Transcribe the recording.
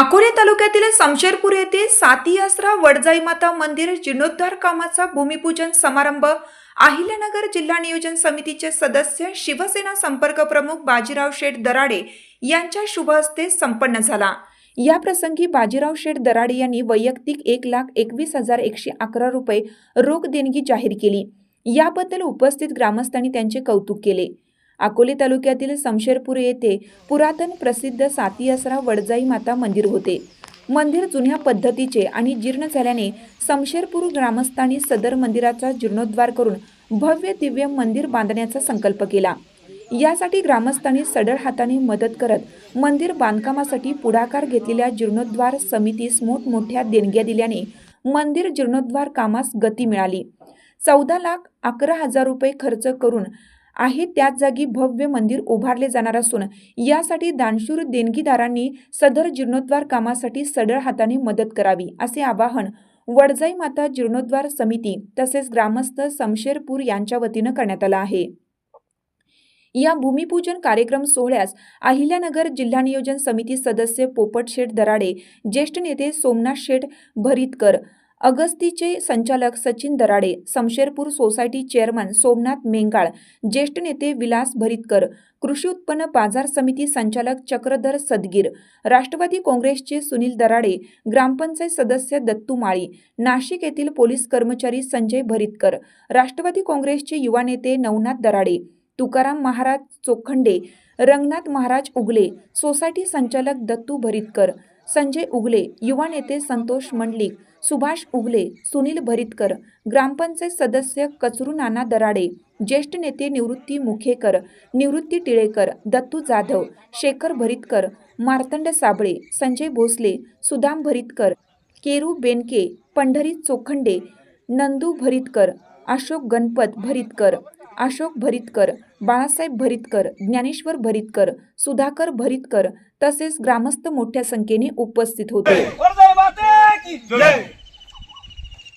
अकोले तालुक्यातील समशेरपूर येथे साती वडजाई माता मंदिर जीर्णोद्धार कामाचा भूमिपूजन समारंभ अहिल्यानगर जिल्हा नियोजन समितीचे सदस्य शिवसेना संपर्क प्रमुख बाजीराव शेठ दराडे यांच्या शुभ हस्ते संपन्न झाला. या प्रसंगी बाजीराव शेठ दराडे यांनी वैयक्तिक एक लाख एकवीस हजार एकशे अकरा रुपये रोख देणगी जाहीर केली. याबद्दल उपस्थित ग्रामस्थांनी त्यांचे कौतुक केले. अकोले तालुक्यातील समशेरपूर येथे पुरातन प्रसिद्ध साती वडजाई माता मंदिर होते. मंदिर जुन्या पद्धतीचे आणि जीर्ण झाल्याने समशेरपूर ग्रामस्थांनी सदर मंदिराचा जीर्णोद्धार करून भव्य दिव्य मंदिर बांधण्याचा संकल्प केला. यासाठी ग्रामस्थांनी सडळ हाताने मदत करत मंदिर बांधकामासाठी पुढाकार घेतलेल्या जीर्णोद्धार समितीस मोठमोठ्या देणग्या दिल्याने मंदिर जीर्णोद्धार कामास गती मिळाली. चौदा लाख अकरा हजार रुपये खर्च करून आहे त्याच जागी भव्य मंदिर उभारले जाणार असून यासाठी दानशूर देणगीदारांनी सदर जीर्णोद्धार कामासाठी सडळ हाताने मदत करावी असे आवाहन वडजाई माता जीर्णोद्धार समिती तसेच ग्रामस्थ समशेरपूर यांच्या वतीनं करण्यात आलं आहे. या भूमिपूजन कार्यक्रम सोहळ्यास अहिल्यानगर जिल्हा नियोजन समिती सदस्य पोपट शेठ दराडे ज्येष्ठ नेते सोमनाथ शेठ भरीतकर अगस्तीचे संचालक सचिन दराडे समशेरपूर सोसायटी चेअरमन सोमनाथ मेंगाळ ज्येष्ठ नेते विलास भरितकर कृषी उत्पन्न बाजार समिती संचालक चक्रधर सदगीर राष्ट्रवादी काँग्रेसचे सुनील दराडे ग्रामपंचायत सदस्य दत्तू माळी नाशिक येथील पोलीस कर्मचारी संजय भरितकर राष्ट्रवादी काँग्रेसचे युवा नेते नवनाथ दराडे तुकाराम महाराज चोखंडे रंगनाथ महाराज उगले सोसायटी संचालक दत्तू भरितकर संजय उगले युवा नेते संतोष मंडलिक सुभाष उगले सुनील भरितकर ग्रामपंचायत सदस्य कचरू नाना दराडे ज्येष्ठ नेते निवृत्ती मुखेकर निवृत्ती टिळेकर दत्तू जाधव शेखर भरीतकर मार्तंड साबळे संजय भोसले सुदाम भरीतकर केरू बेनके पंढरी चोखंडे नंदू भरीतकर अशोक गणपत भरितकर अशोक भरीतकर बाळासाहेब भरीतकर ज्ञानेश्वर भरीतकर सुधाकर भरीतकर तसेच ग्रामस्थ मोठ्या संख्येने उपस्थित होते.